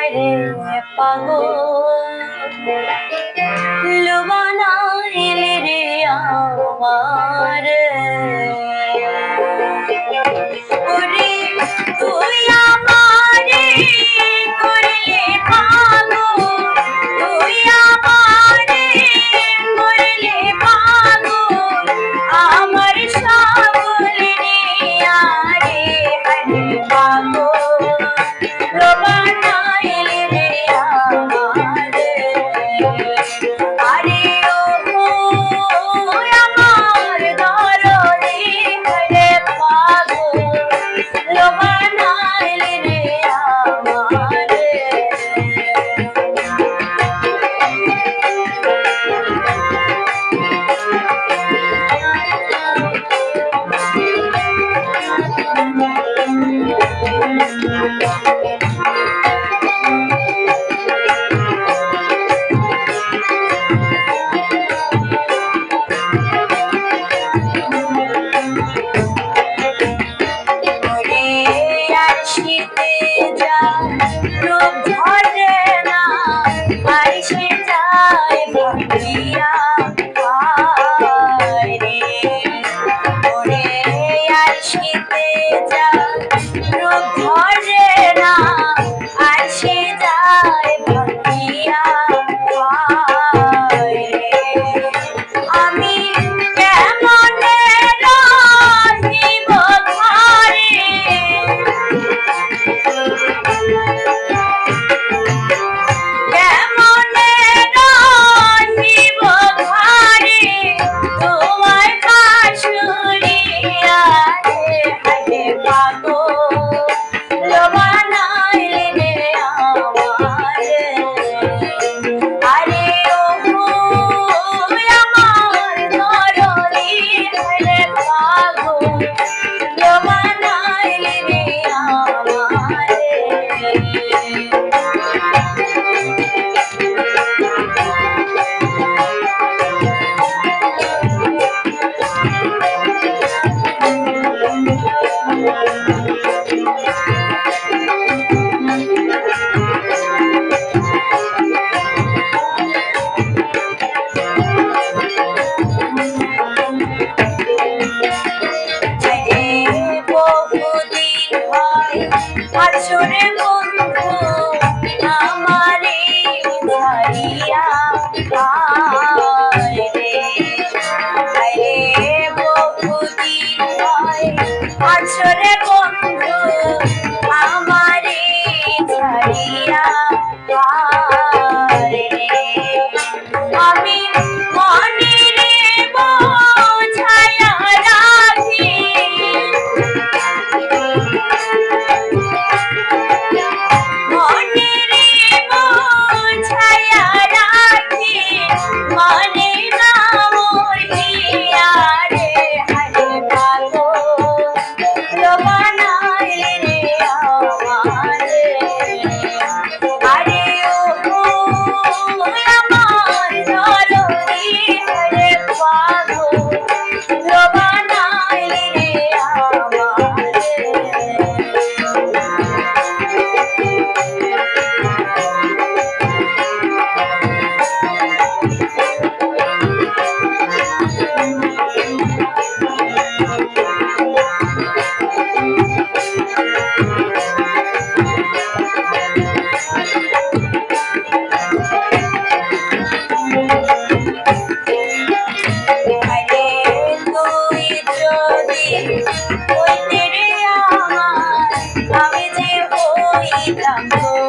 আমায় রে পাগল। লোবানা এলে রে আমার। আসরে বন্ধু আমি যে হইতাম তো